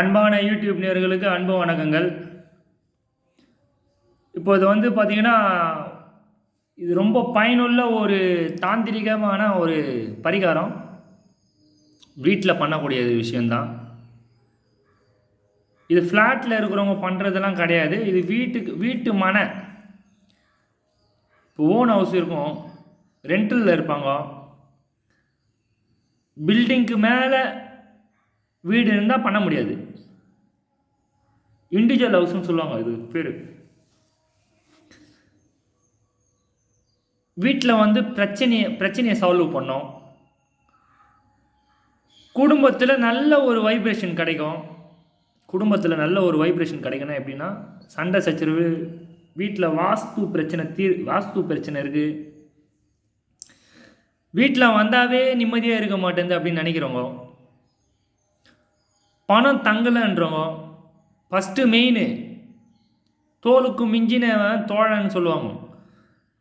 அன்பான யூடியூப் நேர்களுக்கு அன்பு வணக்கங்கள். இப்போது வந்து பார்த்திங்கன்னா இது ரொம்ப பயனுள்ள ஒரு தாந்திரிகமான ஒரு பரிகாரம். வீட்டில் பண்ணக்கூடிய விஷயந்தான் இது ஃப்ளாட்டில் இருக்கிறவங்க பண்ணுறதெல்லாம் கிடையாது. இது வீட்டுக்கு வீட்டு மனை. இப்போ ஓன் ஹவுஸ் இருக்கும். ரெண்டில் இருப்பாங்க. பில்டிங்க்கு மேலே வீடு இருந்தால் பண்ண முடியாது. இண்டிவிஜுவல் ஹவுஸ்னு சொல்லுவாங்க இது பேர். வீட்டில் வந்து பிரச்சனையை பிரச்சனையை சால்வ் பண்ணோம். குடும்பத்தில் நல்ல ஒரு வைப்ரேஷன் கிடைக்கும். குடும்பத்தில் நல்ல ஒரு வைப்ரேஷன் கிடைக்கணும் எப்படின்னா சண்டை சச்சரவு வீட்டில் வாஸ்து பிரச்சனை தீர் வாஸ்து பிரச்சனை இருக்குது வீட்டில் வந்தாவே நிம்மதியாக இருக்க மாட்டேங்குது அப்படின்னு நினைக்கிறவங்க. பணம் தங்கலைன்றவங்க ஃபஸ்ட்டு மெயின் தோலுக்கு மிஞ்சினவன் தோழன்னு சொல்லுவாங்க.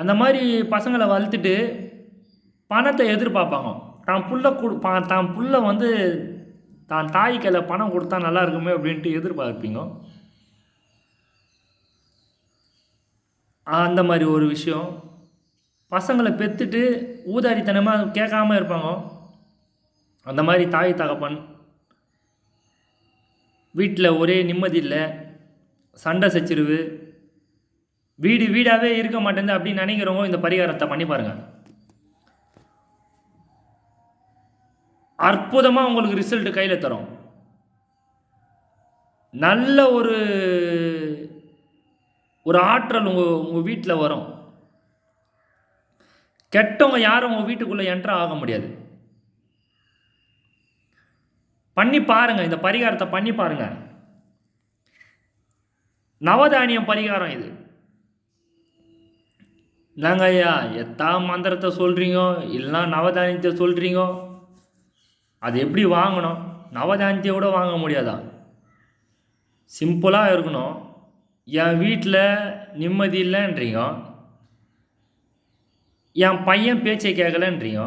அந்த மாதிரி பசங்களை வளர்த்துட்டு பணத்தை எதிர்பார்ப்பாங்க. தான் புள்ள கொடு தான் புள்ள வந்து தான் தாய் கையில் பணம் கொடுத்தா நல்லா இருக்குமே அப்படின்ட்டு எதிர்பார்ப்பீங்க. அந்த மாதிரி ஒரு விஷயம். பசங்களை பெற்றுட்டு ஊதாரித்தனமாக கேட்காம இருப்பாங்க. அந்த மாதிரி தாய் தகப்பன் வீட்டில் ஒரே நிம்மதி இல்லை சண்டை சச்சிருவு. வீடு வீடாகவே இருக்க மாட்டேங்குது அப்படின்னு நினைக்கிறவங்க இந்த பரிகாரத்தை பண்ணி பாருங்கள் அற்புதமாக உங்களுக்கு ரிசல்ட் கையில் தரும். நல்ல ஒரு ஒரு ஆற்றல் உங்கள் உங்கள் வீட்டில் வரும். கெட்டவங்க யாரும் உங்கள் வீட்டுக்குள்ளே என்ட்ரு ஆக முடியாது. பண்ணி பாருங்க இந்த பரிகாரத்தை பண்ணி பாருங்க. நவதானியம் பரிகாரம் இது. நாங்க ஐயா எத்தா மந்திரத்தை சொல்கிறீங்க இல்லைனா நவதானியத்தை சொல்கிறீங்க அது எப்படி வாங்கணும்? நவதானியத்தை கூட வாங்க முடியாதா? சிம்பிளாக இருக்கணும். என் வீட்டில் நிம்மதி இல்லைன்றீங்க. என் பையன் பேச்சை கேட்கலன்றீங்க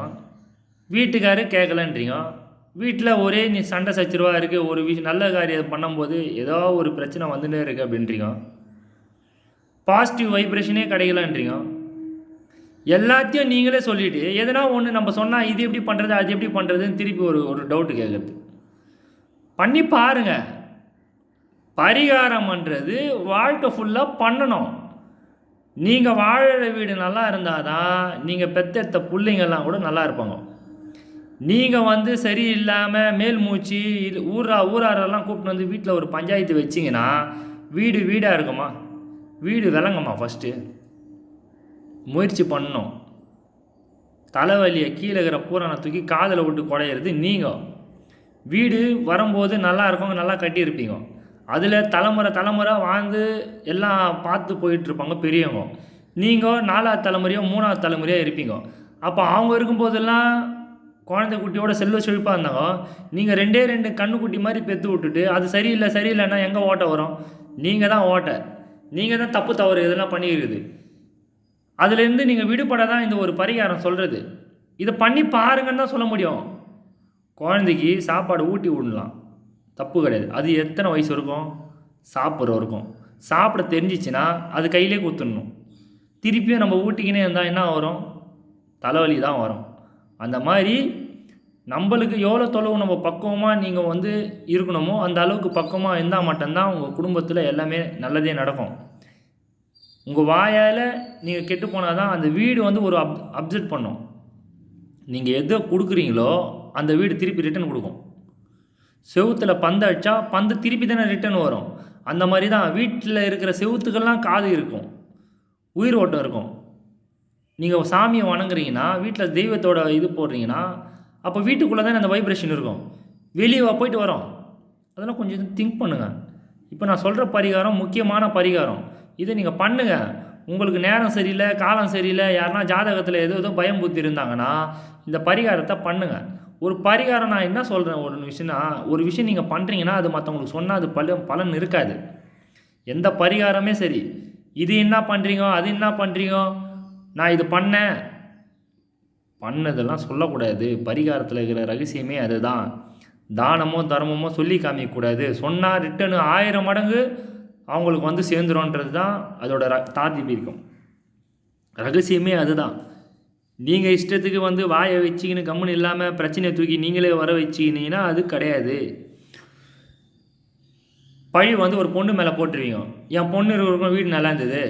வீட்டுக்காரு கேட்கலன்றீங்க வீட்டில் ஒரே நீ சண்டை சச்சரவாக இருக்குது ஒரு விஷயம் நல்ல காரியம் பண்ணும்போது ஏதோ ஒரு பிரச்சனை வந்துட்டே இருக்குது அப்படின்றீங்க. பாசிட்டிவ் வைப்ரேஷனே கிடைக்கலன்றீங்க. எல்லாத்தையும் நீங்களே சொல்லிவிட்டு எதனா ஒன்று நம்ம சொன்னால் இது எப்படி பண்ணுறது அது எப்படி பண்ணுறதுன்னு திருப்பி ஒரு ஒரு டவுட்டு கேட்குறது பண்ணி பாருங்க. பரிகாரம் பண்ணுறது வாழ்க்கை ஃபுல்லாக பண்ணணும். நீங்கள் வாழற வீடு நல்லா இருந்தால் தான் நீங்கள் பெத்தெடுத்த பிள்ளைங்கெல்லாம் கூட நல்லா இருப்பாங்க. நீங்கள் வந்து சரியில்லாமல் மேல் மூச்சு இது ஊரா ஊராரெல்லாம் கூப்பிட்டு வந்து வீட்டில் ஒரு பஞ்சாயத்து வச்சிங்கன்னா வீடு வீடாக இருக்குமா? வீடு விளங்குமா ஃபஸ்ட்டு முயற்சி பண்ணணும். தலைவலியை கீழே இருக்கிற பூரானை தூக்கி காதில் விட்டு குடையிறது நீங்கள் வீடு வரும்போது நல்லா இருக்கும் நல்லா கட்டியிருப்பீங்க. அதில் தலைமுறை தலைமுறை வாழ்ந்து எல்லாம் பார்த்து போயிட்டுருப்பாங்க பெரியவங்க. நீங்கள் நாலாவது தலைமுறையோ மூணாவது தலைமுறையோ இருப்பீங்க. அப்போ அவங்க இருக்கும்போதெல்லாம் குழந்தை குட்டியோட செல்வ செழிப்பாக இருந்தாங்க. நீங்கள் ரெண்டே ரெண்டு கண்ணுக்குட்டி மாதிரி பெற்று விட்டுட்டு அது சரியில்லை சரியில்லைன்னா எங்கே ஓட்ட வரும்? நீங்கள் தான் ஓட்ட. நீங்கள் தான் தப்பு தவறு இதெல்லாம் பண்ணியிருக்குது அதுலேருந்து நீங்கள் விடுபட தான் இந்த ஒரு பரிகாரம் சொல்கிறது இதை பண்ணி பாருங்கன்னு தான் சொல்ல முடியும். குழந்தைக்கு சாப்பாடு ஊட்டி விடலாம். தப்பு கிடையாது. அது எத்தனை வயசு இருக்கும்? சாப்பிட்ற இருக்கும் சாப்பிட தெரிஞ்சிச்சுன்னா அது கையிலே குத்துடணும் திருப்பியும் நம்ம ஊட்டிக்கினே இருந்தால் என்ன வரும்? தலைவலி தான் வரும். அந்த மாதிரி நம்மளுக்கு எவ்வளோ தொலைவு நம்ம பக்குவமாக நீங்கள் வந்து இருக்கணுமோ அந்த அளவுக்கு பக்குவமாக இருந்தால் மட்டும்தான் உங்கள் குடும்பத்தில் எல்லாமே நல்லதே நடக்கும். உங்கள் வாயால் நீங்கள் கெட்டு போனால் தான் அந்த வீடு வந்து ஒரு அப் அப்செட் பண்ணும். நீங்கள் எதை கொடுக்குறீங்களோ அந்த வீடு திருப்பி ரிட்டர்ன் கொடுக்கும். செவுத்தில் பந்து அடித்தா பந்து திருப்பி தானே ரிட்டர்ன் வரும். அந்த மாதிரி தான் வீட்டில் இருக்கிற செவுத்துக்கெல்லாம் காது இருக்கும். உயிர் ஓட்டம் இருக்கும். நீங்கள் சாமியை வணங்குறீங்கன்னா வீட்டில் தெய்வத்தோட இது போடுறீங்கன்னா அப்போ வீட்டுக்குள்ளே தானே அந்த வைப்ரேஷன் இருக்கும். வெளியே போயிட்டு வரோம். அதெல்லாம் கொஞ்சம் திங்க் பண்ணுங்கள் இப்போ நான் சொல்கிற பரிகாரம் முக்கியமான பரிகாரம். இதை நீங்கள் பண்ணுங்கள் உங்களுக்கு நேரம் சரியில்லை காலம் சரியில்லை யாருன்னா ஜாதகத்தில் ஏதோ ஏதோ பயம் புத்தி இருந்தாங்கன்னா இந்த பரிகாரத்தை பண்ணுங்கள் ஒரு பரிகாரம் நான் என்ன சொல்கிறேன் ஒரு விஷயம்னா ஒரு விஷயம் நீங்கள் பண்ணுறீங்கன்னா அது மற்றவங்களுக்கு சொன்னால் அது பல பலன் இருக்காது. எந்த பரிகாரமே சரி. இது என்ன பண்ணுறீங்க அது என்ன பண்ணுறீங்க நான் இது பண்ணேன். பண்ணதெல்லாம் சொல்லக்கூடாது. பரிகாரத்தில் இருக்கிற ரகசியமே அதுதான். தானமோ தர்மமோ சொல்லி காமிக்கக்கூடாது. சொன்னால் ரிட்டர்னு ஆயிரம் மடங்கு அவங்களுக்கு வந்து சேர்ந்துரும்ன்றது தான் அதோட ர தாத்திபீர்க்கம் ரகசியமே அதுதான். நீங்கள் இஷ்டத்துக்கு வந்து வாயை வச்சுக்கின்னு கம்முன்னு இல்லாமல் பிரச்சனையை தூக்கி நீங்களே வர வச்சுக்கினீங்கன்னா அது கிடையாது. பழி வந்து ஒரு பொண்ணு மேலே போட்டுருவீங்க. என் பொண்ணு இருக்கிறவங்க வீடு நல்லா இருந்தது.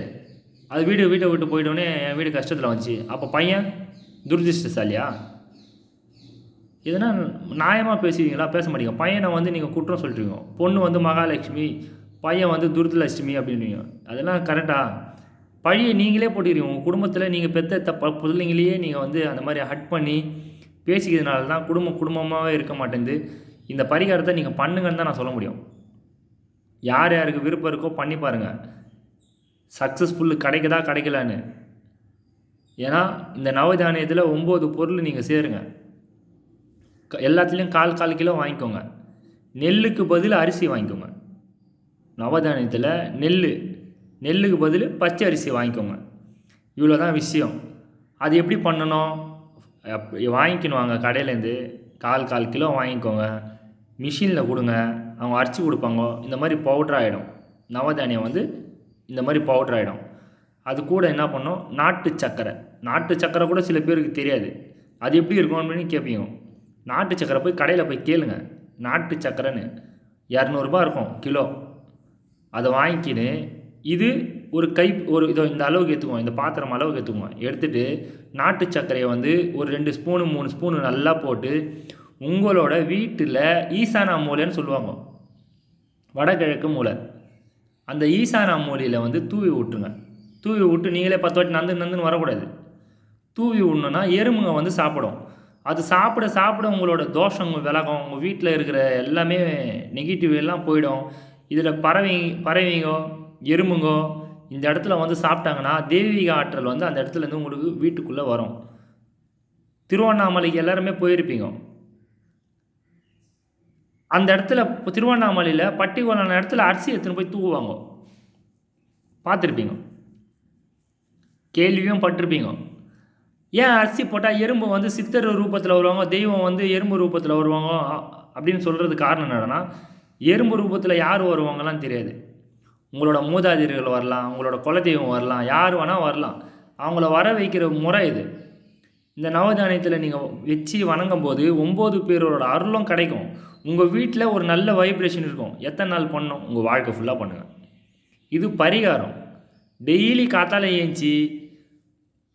அது வீடு வீட்டை விட்டு போயிட்டோன்னே என் வீடு கஷ்டத்தில் வந்துச்சு. அப்போ பையன்? துரதிருஷ்டசாலியா? இதனால் நியாயமாக பேசுவீங்களா? பேச மாட்டீங்க. பையனை வந்து நீங்கள் குற்றம் சொல்லிட்டுருவீங்க பொண்ணு வந்து மகாலட்சுமி பையன் வந்து துர்தலட்சுமி அப்படின்றீங்க. அதெல்லாம் கரெக்டாக பழியை நீங்களே போட்டுக்கிறீங்க. உங்கள் குடும்பத்தில் நீங்கள் பெற்ற தப்ப பிள்ளைங்களையே நீங்கள் வந்து அந்த மாதிரி ஹட் பண்ணி பேசிக்கிறதுனால தான் குடும்பம் குடும்பமாகவே இருக்க மாட்டேங்குது. இந்த பரிகாரத்தை நீங்கள் பண்ணுங்கன்னு தான் நான் சொல்ல முடியும். யார் யாருக்கு விருப்பம் இருக்கோ பண்ணி பாருங்கள் சக்ஸஸ்ஃபுல்லு கிடைக்குதா கிடைக்கலான்னு. ஏன்னா இந்த நவதானியத்தில் ஒம்பது பொருள் நீங்கள் சேருங்க. க- எல்லாத்துலேயும் கால் கால் கிலோ வாங்கிக்கோங்க. நெல்லுக்கு பதில் அரிசி வாங்கிக்கோங்க. நவதானியத்தில் நெல் நெல்லுக்கு பதில் பச்சை அரிசி வாங்கிக்கோங்க. இவ்வளோ தான் விஷயம். அது எப்படி பண்ணணும்? அப்- வாங்கிக்கணும் வாங்க கடையிலேருந்து கால் கால் கிலோ வாங்கிக்கோங்க. மிஷினில் கொடுங்க. அவங்க அரைச்சி கொடுப்பாங்க. இந்த மாதிரி பவுட்ரு ஆகிடும் நவதானியம் வந்து இந்த மாதிரி பவுட்ரு ஆகிடும் அது கூட என்ன பண்ணோம்? நாட்டு சக்கரை. நாட்டு சக்கரை கூட சில பேருக்கு தெரியாது. அது எப்படி இருக்கும் அப்படின்னு கேட்பீங்க நாட்டு சக்கரை போய் கடையில் போய் கேளுங்க. நாட்டு சக்கரைன்னு. இரநூறுபா இருக்கும் கிலோ. அதை வாங்கிக்கின்னு இது ஒரு கை ஒரு இதோ இந்த அளவுக்கு எடுத்துக்குவோம் இந்த பாத்திரம் அளவுக்கு எடுத்துக்குவோம் எடுத்துகிட்டு நாட்டு சர்க்கரையை வந்து ஒரு ரெண்டு ஸ்பூனு மூணு ஸ்பூனு நல்லா போட்டு உங்களோட வீட்டில் ஈசானா மூலைன்னு சொல்லுவாங்க. வடகிழக்கு மூலை. அந்த ஈசானா மூலையில் வந்து தூவி விட்டுருங்க தூவி விட்டு நீங்களே பத்து வாட்டி நந்து நந்துன்னு வரக்கூடாது. தூவி விடணுன்னா எறும்புங்க வந்து சாப்பிடும். அது சாப்பிட சாப்பிட உங்களோட தோஷம் விலகும் உங்கள் வீட்டில் இருக்கிற எல்லாமே நெகட்டிவ் எல்லாம் போயிடும். இதில் பறவை பறவைங்கோ எறும்புங்கோ இந்த இடத்துல வந்து சாப்பிட்டாங்கன்னா தெய்வீக ஆற்றல் வந்து அந்த இடத்துல இருந்து உங்களுக்கு வீட்டுக்குள்ளே வரும். திருவண்ணாமலைக்கு எல்லாருமே போயிருப்பீங்க. அந்த இடத்துல இப்போ திருவண்ணாமலையில் பட்டிகோலான இடத்துல அரிசி எடுத்துன்னு போய் தூவுவாங்க. பார்த்துருப்பீங்க. கேள்வியும் பட்டிருப்பீங்க. ஏன் அரிசி போட்டால் எறும்பு வந்து சித்தர் ரூபத்தில் வருவாங்க தெய்வம் வந்து எறும்பு ரூபத்தில் வருவாங்க அப்படின்னு சொல்கிறது காரணம் என்னென்னா எறும்பு ரூபத்தில் யார் வருவாங்கலாம் தெரியாது. உங்களோட மூதாதிரிகள் வரலாம் உங்களோட குலதெய்வம் வரலாம் யார் வேணால் வரலாம். அவங்கள வர வைக்கிற முறை இது. இந்த நவதானியத்தில் நீங்கள் வச்சு வணங்கும் போது ஒம்பது பேரோட அருளும் கிடைக்கும். உங்கள் வீட்டில் ஒரு நல்ல வைப்ரேஷன் இருக்கும். எத்தனை நாள் பண்ணணும்? உங்கள் வாழ்க்கை ஃபுல்லாக பண்ணுங்கள் இது பரிகாரம். டெய்லி காத்தால ஏஞ்சி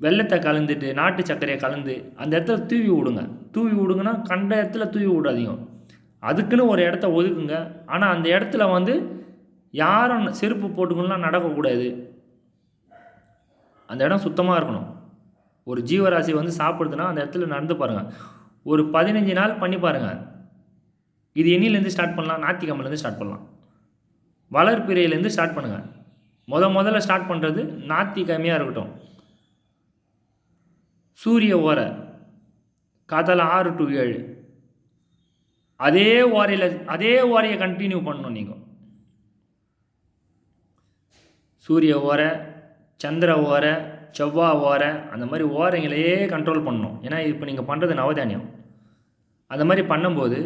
வெள்ளத்தை கலந்துட்டு நாட்டு சர்க்கரையை கலந்து அந்த இடத்துல தூவி விடுங்க. தூவி விடுங்கன்னா கண்ட இடத்துல தூவி விடாதீங்க அதுக்குன்னு ஒரு இடத்த ஒதுக்குங்க. ஆனால் அந்த இடத்துல வந்து யாரும் செருப்பு போட்டுக்கணும்லாம் நடக்கக்கூடாது. அந்த இடம் சுத்தமாக இருக்கணும். ஒரு ஜீவராசி வந்து சாப்பிடுதுன்னா அந்த இடத்துல நடந்து பாருங்கள் ஒரு பதினஞ்சு நாள் பண்ணி பாருங்கள் இது எண்ணிலேருந்து ஸ்டார்ட் பண்ணலாம் ஞாயிற்றுக்கிழமைலேருந்து ஸ்டார்ட் பண்ணலாம். வளர்ப்பிறையிலேருந்து ஸ்டார்ட் பண்ணுங்கள் முத முதல்ல ஸ்டார்ட் பண்ணுறது ஞாயிற்றுக்கிழமையாக இருக்கட்டும். சூரிய ஓரை காத்தால் ஆறு டு ஏழு. அதே ஓரையில் அதே ஓரையை கண்டினியூ பண்ணணும் நீங்கள் சூரிய ஓரை சந்திர ஓரை செவ்வாய் ஓரை அந்த மாதிரி ஓரைங்களையே கண்ட்ரோல் பண்ணணும். ஏன்னா இப்போ நீங்கள் பண்ணுறது நவதானியம். அந்த மாதிரி பண்ணும்போது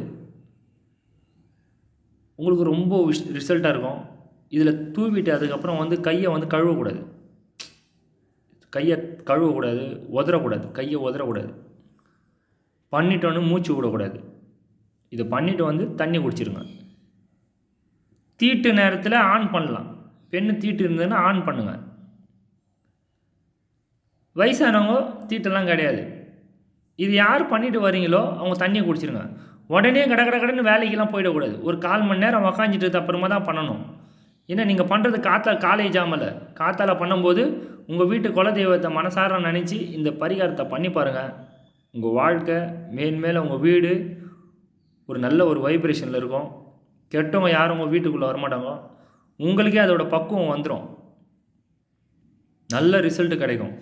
உங்களுக்கு ரொம்ப ரிசல்ட்டாக இருக்கும். இதில் தூவிட்டு அதுக்கப்புறம் வந்து கையை வந்து கழுவக்கூடாது. கையை கழுவக்கூடாது உதறக்கூடாது. கையை உதறக்கூடாது. பண்ணிட்டோன்னு மூச்சு விடக்கூடாது. இதை பண்ணிட்டு வந்து தண்ணி குடிச்சிருங்க. தீட்டு நேரத்தில் ஆன் பண்ணலாம். பெண்ணு தீட்டு இருந்ததுன்னா ஆன் பண்ணுங்க. வயசானவங்க தீட்டெல்லாம் கிடையாது. இது யார் பண்ணிட்டு வரீங்களோ அவங்க தண்ணியை குடிச்சிருங்க. உடனே கட கட கடன்னு வேலைக்கெல்லாம் போயிடக்கூடாது. ஒரு கால் மணி நேரம் உக்காஞ்சிட்டு அப்புறமா தான் பண்ணணும். ஏன்னா நீங்கள் பண்ணுறது காத்தா காலேஜ் ஜாமல காற்றால் பண்ணும்போது உங்கள் வீட்டு குலதெய்வத்தை மனசார நினச்சி இந்த பரிகாரத்தை பண்ணி பாருங்கள் உங்கள் வாழ்க்கை மேன்மேலே உங்கள் வீடு ஒரு நல்ல ஒரு வைப்ரேஷனில் இருக்கும். கெட்டவங்க யாரும் உங்கள் வீட்டுக்குள்ளே வரமாட்டாங்க. உங்களுக்கே அதோட பக்குவம் வந்துடும் நல்ல ரிசல்ட் கிடைக்கும்.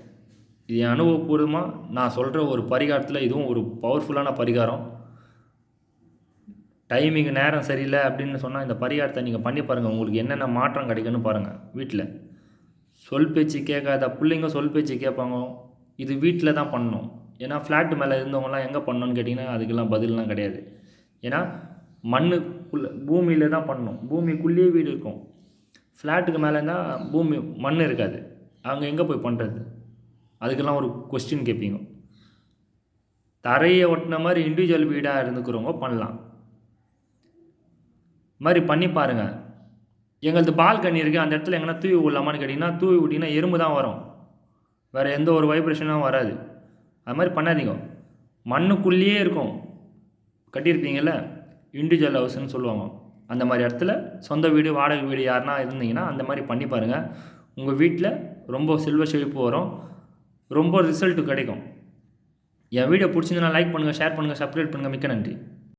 இது என் அனுபவபூர்வமாக நான் சொல்கிற ஒரு பரிகாரத்தில் இதுவும் ஒரு பவர்ஃபுல்லான பரிகாரம். டைமிங் நேரம் சரியில்லை அப்படின்னு சொன்னால் இந்த பரிகாரத்தை நீங்கள் பண்ணி பாருங்கள் உங்களுக்கு என்னென்ன மாற்றம் கிடைக்குன்னு பாருங்கள் வீட்டில் சொல் பேச்சு கேட்காத பிள்ளைங்க சொல் பேச்சு கேட்பாங்க. இது வீட்டில் தான் பண்ணணும். ஏன்னா ஃப்ளாட் மேலே இருந்தவங்கலாம் எங்கே பண்ணணும்னு கேட்டிங்கன்னா அதுக்கெல்லாம் பதிலெலாம் கிடையாது. ஏன்னா மண்ணுக்குள்ளே பூமியில் தான் பண்ணணும். பூமிக்குள்ளேயே வீடு இருக்கும். ஃப்ளாட்டுக்கு மேலே இருந்தால் பூமி மண் இருக்காது. அங்கே எங்கே போய் பண்ணுறது அதுக்கெல்லாம் ஒரு கொஸ்டின் கேட்பீங்க. தரையை ஒட்டின மாதிரி இண்டிவிஜுவல் வீடாக இருந்துக்கிறவங்க பண்ணலாம். இது மாதிரி பண்ணி பாருங்கள் எங்களது பால்கனி இருக்குது அந்த இடத்துல எங்கன்னா தூவி விடலாமான்னு கேட்டிங்கன்னா தூவி விட்டிங்கன்னா எறும்பு தான் வரும். வேறு எந்த ஒரு வைப்ரேஷனும் வராது. அது மாதிரி பண்ணாதீங்க. மண்ணுக்குள்ளேயே இருக்கும். கட்டியிருப்பீங்கள்ல இண்டிவிஜுவல் ஹவுஸ்ன்னு சொல்லுவாங்க. அந்த மாதிரி இடத்துல சொந்த வீடு வாடகை வீடு யாருன்னா இருந்தீங்கன்னா அந்த மாதிரி பண்ணி பாருங்கள் உங்கள் வீட்டில் ரொம்ப செல்வ செழிப்பு வரும். ரொம்ப ரிசல்ட்டு கிடைக்கும். என் வீடியோ பிடிச்சிருந்தனா லைக் பண்ணுங்கள் ஷேர் பண்ணுங்கள் சப்ஸ்கிரைப் பண்ணுங்கள் மிக்க நன்றி.